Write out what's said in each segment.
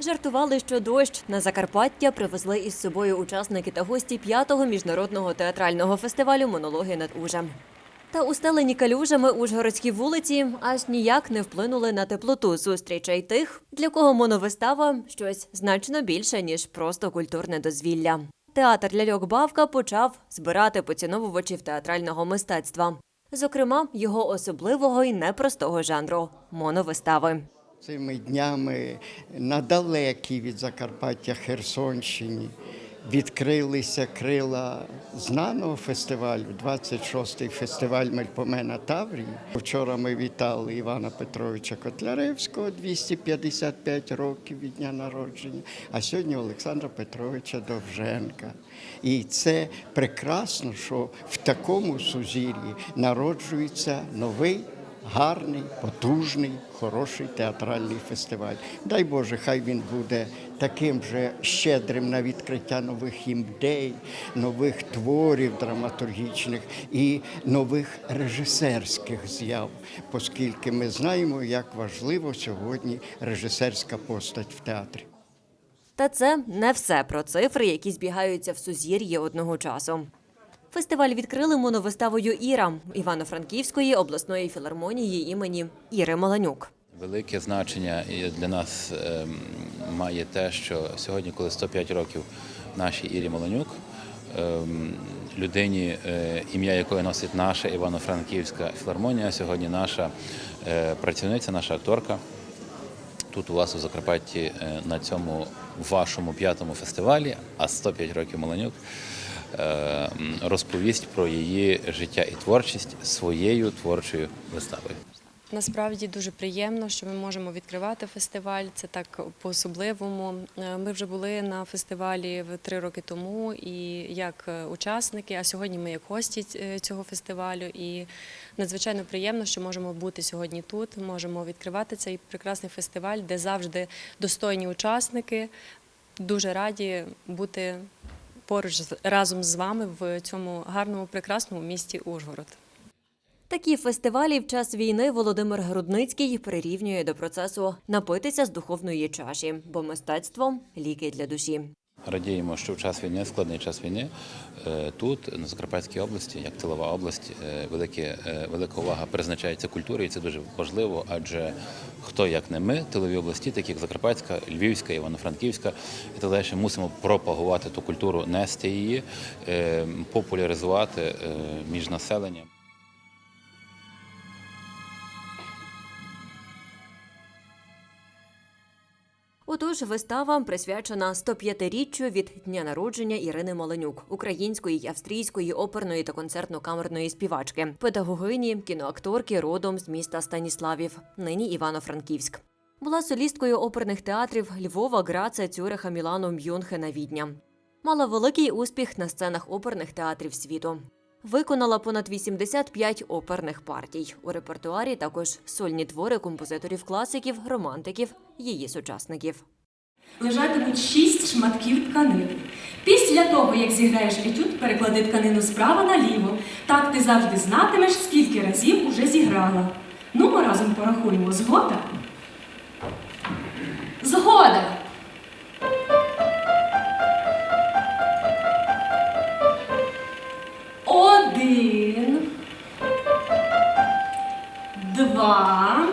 Жартували, що дощ на Закарпаття привезли із собою учасники та гості п'ятого міжнародного театрального фестивалю Монологи над Ужем. Та устелені калюжами ужгородські вулиці аж ніяк не вплинули на теплоту зустрічей тих, для кого моновистава щось значно більше ніж просто культурне дозвілля. Театр ляльок Бавка почав збирати поціновувачів театрального мистецтва, зокрема його особливого і непростого жанру моновистави. Цими днями на далекій від Закарпаття Херсонщині відкрилися крила знаного фестивалю, 26-й фестиваль Мельпомена Таврії. Вчора ми вітали Івана Петровича Котляревського, 255 років від дня народження, а сьогодні Олександра Петровича Довженка. І це прекрасно, що в такому сузір'ї народжується новий гарний, потужний, хороший театральний фестиваль. Дай Боже, хай він буде таким же щедрим на відкриття нових ідей, нових творів драматургічних і нових режисерських з'яв, оскільки ми знаємо, як важливо сьогодні режисерська постать в театрі. Та це не все про цифри, які збігаються в сузір'ї одного часу. Фестиваль відкрили моновиставою Іра Івано-Франківської обласної філармонії імені Іри Маланюк. Велике значення для нас ем, має те, що сьогодні, коли 105 років нашій Ірі Молонюк, ем, людині, е, ім'я якої носить наша Івано-Франківська філармонія, сьогодні наша е, працівниця, наша акторка. Тут у вас у Закарпатті е, на цьому вашому п'ятому фестивалі, а 105 років Молонюк, е, м, розповість про її життя і творчість своєю творчою виставою. Насправді дуже приємно, що ми можемо відкривати фестиваль. Це так по-особливому. Е, Ми вже були на фестивалі три роки тому, і як е, учасники, а сьогодні ми як гості е, цього фестивалю. І надзвичайно приємно, що можемо бути сьогодні тут. Можемо відкривати цей прекрасний фестиваль, де завжди достойні учасники. Дуже раді бути поруч разом з вами в цьому гарному, прекрасному місті Ужгород. Такі фестивалі в час війни Володимир Грудницький прирівнює до процесу напитися з духовної чаші, бо мистецтво ліки для душі. Радіємо, що в час війни, складний час війни, е, тут, на Закарпатській області, як тилова область, е, велике, велика увага призначається культурі, і це дуже важливо, адже хто як не ми, тилові області, такі як Закарпатська, Львівська, Івано-Франківська і так далі, мусимо пропагувати ту культуру, нести її, е, популяризувати між населенням. Отож, вистава присвячена 105-річчю від дня народження Ірини Маленюк, української й австрійської оперної та концертно-камерної співачки, педагогині, кіноакторки родом з міста Станіславів, нині Івано-Франківськ. Була солісткою оперних театрів Львова, Граца, Цюриха, Мілану, Мюнхена, Відня. Мала великий успіх на сценах оперних театрів світу. Виконала понад 85 оперних партій. У репертуарі також сольні твори композиторів класиків, романтиків, її сучасників. лежатимуть шість шматків тканини. Після того, як зіграєш етюд, переклади тканину справа наліво. Так ти завжди знатимеш, скільки разів уже зіграла. Ну, ми разом порахуємо. Згода? Згода! Два.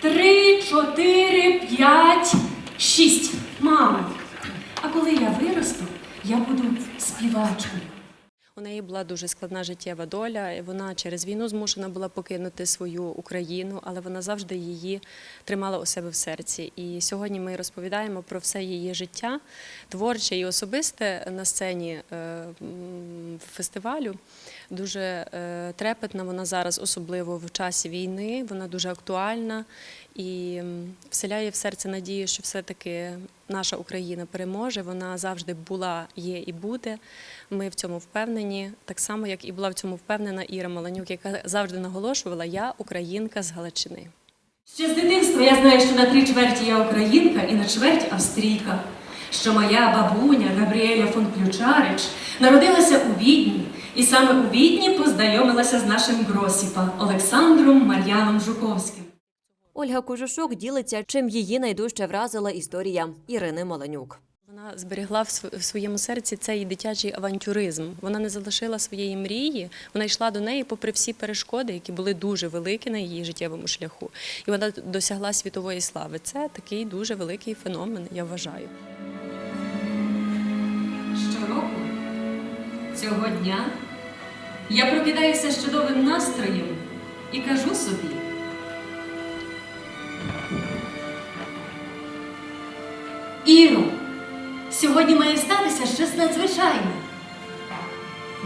Три, чотири, п'ять, шість. Мама. А коли я виросту, я буду співачкою. У неї була дуже складна життєва доля. Вона через війну змушена була покинути свою Україну, але вона завжди її тримала у себе в серці. І сьогодні ми розповідаємо про все її життя, творче і особисте на сцені е, фестивалю. Дуже е, трепетна вона зараз, особливо в часі війни. Вона дуже актуальна і вселяє в серце надію, що все-таки наша Україна переможе. Вона завжди була, є і буде. Ми в цьому впевнені, так само як і була в цьому впевнена Іра Маланюк, яка завжди наголошувала Я українка з Галичини. Ще з дитинства я знаю, що на три чверті я українка і на чверть австрійка. Що моя бабуня Габріеля фон Ключарич народилася у Відні, і саме у Відні познайомилася з нашим Гросіпа Олександром Мар'яном Жуковським. Ольга Кожушок ділиться, чим її найдужче вразила історія Ірини Маленюк. Вона зберегла в в своєму серці цей дитячий авантюризм. Вона не залишила своєї мрії. Вона йшла до неї попри всі перешкоди, які були дуже великі на її життєвому шляху. І вона досягла світової слави. Це такий дуже великий феномен, я вважаю. Щороку цього дня я прокидаюся з чудовим настроєм і кажу собі. Іро, сьогодні має статися щось надзвичайне.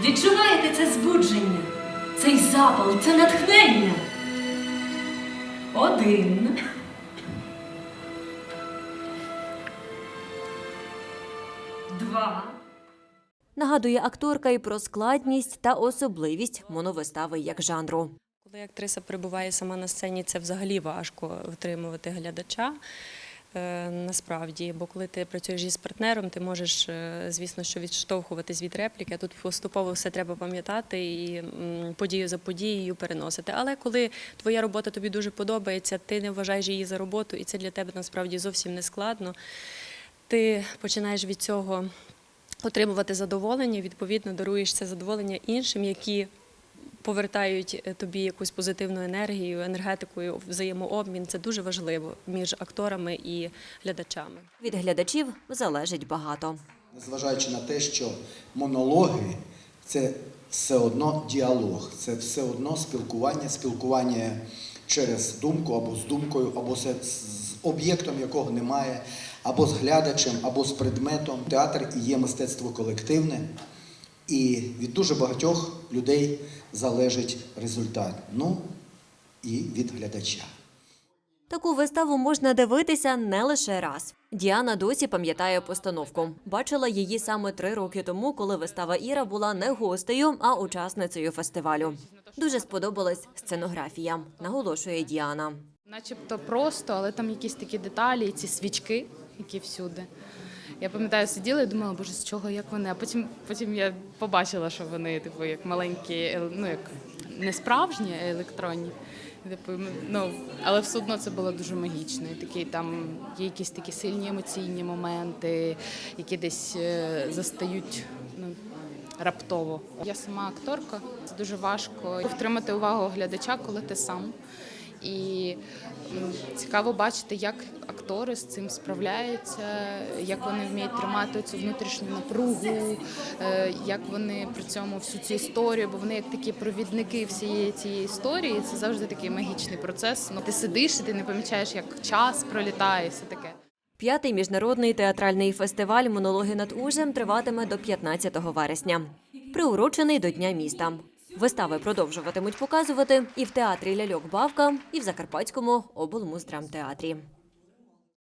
Відчуваєте це збудження, цей запал, це натхнення? Один. Два. Нагадує акторка і про складність та особливість моновистави як жанру. Коли актриса перебуває сама на сцені, це взагалі важко втримувати глядача. Е, Насправді, бо коли ти працюєш із партнером, ти можеш, е, звісно, що відштовхуватись від репліки. а Тут поступово все треба пам'ятати і подію за подією переносити. Але коли твоя робота тобі дуже подобається, ти не вважаєш її за роботу, і це для тебе насправді зовсім не складно. Ти починаєш від цього отримувати задоволення, відповідно, даруєш це задоволення іншим, які повертають е, тобі якусь позитивну енергію, енергетикою, взаємообмін. Це дуже важливо між акторами і глядачами. Від глядачів залежить багато. Незважаючи на те, що монологи це все одно діалог, це все одно спілкування, спілкування через думку або з думкою, або з з об'єктом, якого немає, або з глядачем, або з предметом. Театр і є мистецтво колективне, і від дуже багатьох людей залежить результат. Ну і від глядача. Таку виставу можна дивитися не лише раз. Діана досі пам'ятає постановку. Бачила її саме три роки тому, коли вистава Іра була не гостею, а учасницею фестивалю. Дуже сподобалась сценографія, наголошує Діана. Начебто просто, але там якісь такі деталі, ці свічки, які всюди. Я пам'ятаю, сиділа і думала, боже, з чого, як вони. А потім, потім я побачила, що вони, типу, як маленькі, е, ну як не справжні, а електронні. Типу, ну, але все одно це було дуже магічно. І такий там є якісь такі сильні емоційні моменти, які десь е, застають. Ну, раптово. Я сама акторка. Це дуже важко втримати увагу глядача, коли ти сам. І цікаво бачити, як актори з цим справляються, як вони вміють тримати цю внутрішню напругу, е, як вони при цьому всю цю історію, бо вони як такі провідники всієї цієї історії. Це завжди такий магічний процес. Ну, ти сидиш і ти не помічаєш, як час пролітає, все таке. П'ятий міжнародний театральний фестиваль Монологи над Ужем триватиме до 15 вересня, приурочений до Дня міста. Вистави продовжуватимуть показувати і в театрі Ляльок Бавка, і в Закарпатському облмуздрамтеатрі.